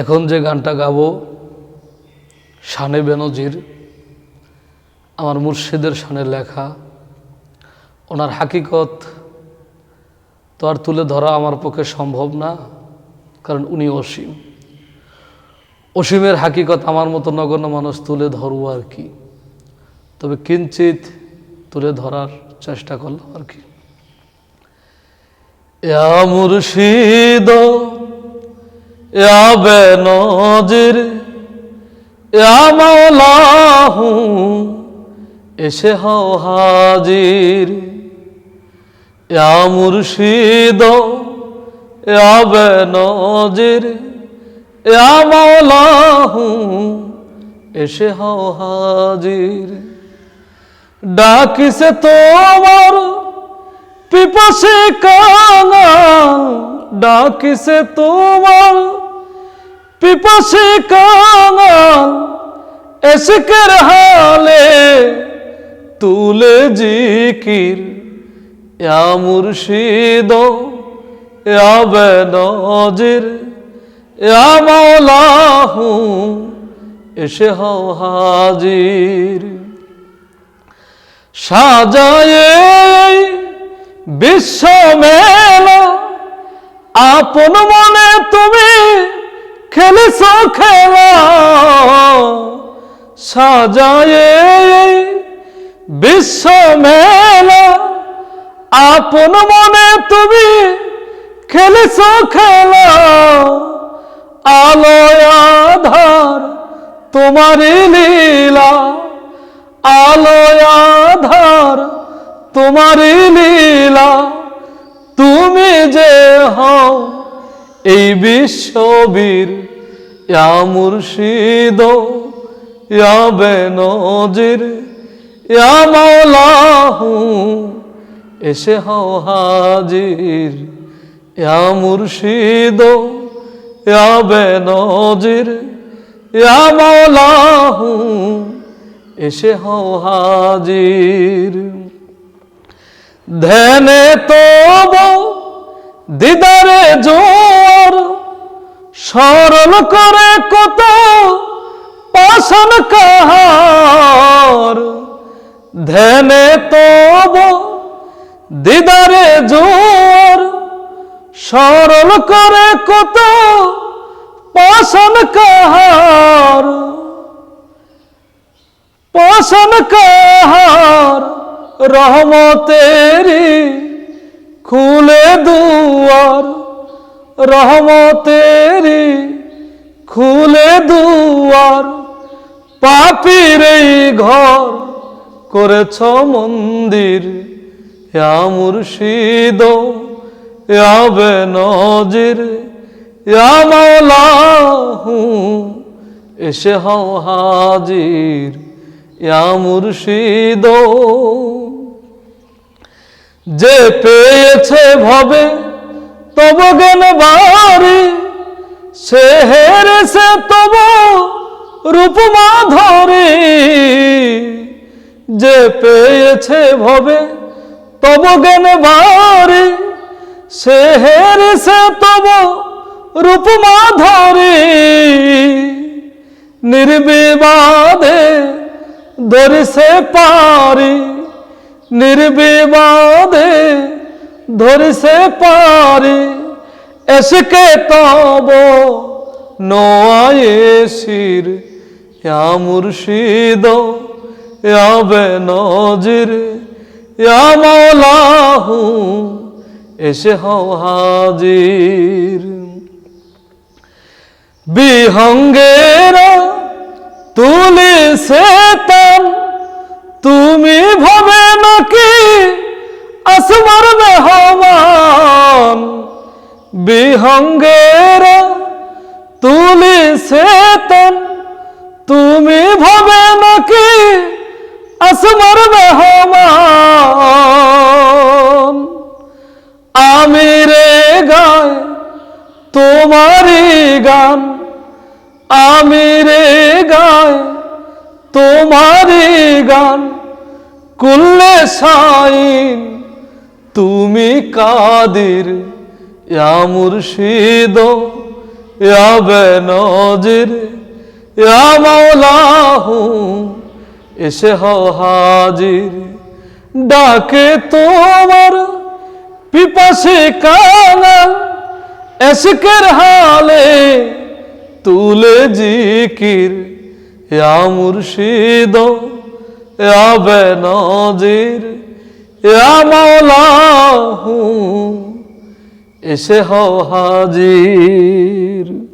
এখন যে গানটা গাবো, শানে বেনজির, আমার মুর্শিদের শানে লেখা, ওনার হাকিকত তো আর তুলে ধরা আমার পক্ষে সম্ভব না, কারণ উনি অসীম। অসীমের হাকিকত আমার মতো নগণ্য মানুষ তুলে ধরবো আর কি। তবে কিঞ্চিত তুলে ধরার চেষ্টা করলাম আর কি। মুর্শিদ ইয়া বেনজির, ইয়া এসে হও হাজির। ইয়া মুর্শিদ, ইয়া বেনজির, ইয়া এসে হও হাজির। ডাকিছে তোমার পিপাসে কাঙাল ডাকিছে তোমার পিপাসে কাঙাল এসকের হালে তুলে জিকির। ইয়া মুর্শিদ, ইয়া বেনজির, ইয়া এসে হও হাজির। সাজায় বিশ্ব মেলা, আপন মনে তুমি খেলেছ খেলা সাজায় বিশ্ব মেলা। আপন মনে তুমি খেলেছ খেলা আলোয় আধার তোমারই লীলা। আলোয় আধার তোমারই লীলা। তুমি যে হও এই বিশ্ববীর, ইয়া মুর্শিদ, ইয়া বেনজির, ইয়া এসে হও হাজির। ইয়া মুর্শিদ, ইয়া বেনজির, ইয়া এসে হও হাজির। ধ্যানে তব দিদারে জোর সরল করে কত পাশন কাহার ধ্যানে তব দিদারে জোর সরল করে কত পাশন কাহার পাশন কাহার রহমতেরি খুলে দুয়ার। রহমতেরি খুলে দুয়ার, পাপির এই ঘর করেছ মন্দির। ইয়া মুর্শিদ, ইয়া বেনজির ইয়া মাওলাহু, এসে হও হাজির। ইয়া মুর্শিদ, যে পেয়েছে ভবে তব জ্ঞান বাড়ি, সে হেরেছে তব রূপ মাধরে। যে পেয়েছে ভবে, তব জ্ঞান বাড়ি, সে হেরেছে তব রূপ মাধরে। নির্বিবাদে ধরিছে পারি, নির্বিবাদে ধরিছে পারি, এসকে তব ইয়া মুর্শিদ, ইয়া বেনজির এসে হাজির। বিহঙ্গেরা তুলিছে তান তুমি ভাবে নাকি আসমার মেহমান, বিহঙ্গেরা তুলিছে তান তুমি ভাবে নাকি আসমার মেহমান? আমি রে গায় তোমারই গান, আমি রে গায় তোমারই গান, কুল্লে সাইন তুমি কাদির মুর্শিদ, ইয়া বেনজির এসে হও হাজির। ডাকে তোমার পিপাসে কাঙাল এসকের হালে তুলে জিকির। ইয়া মুর্শিদ বেনজির মাওলাহু এসে হাজির।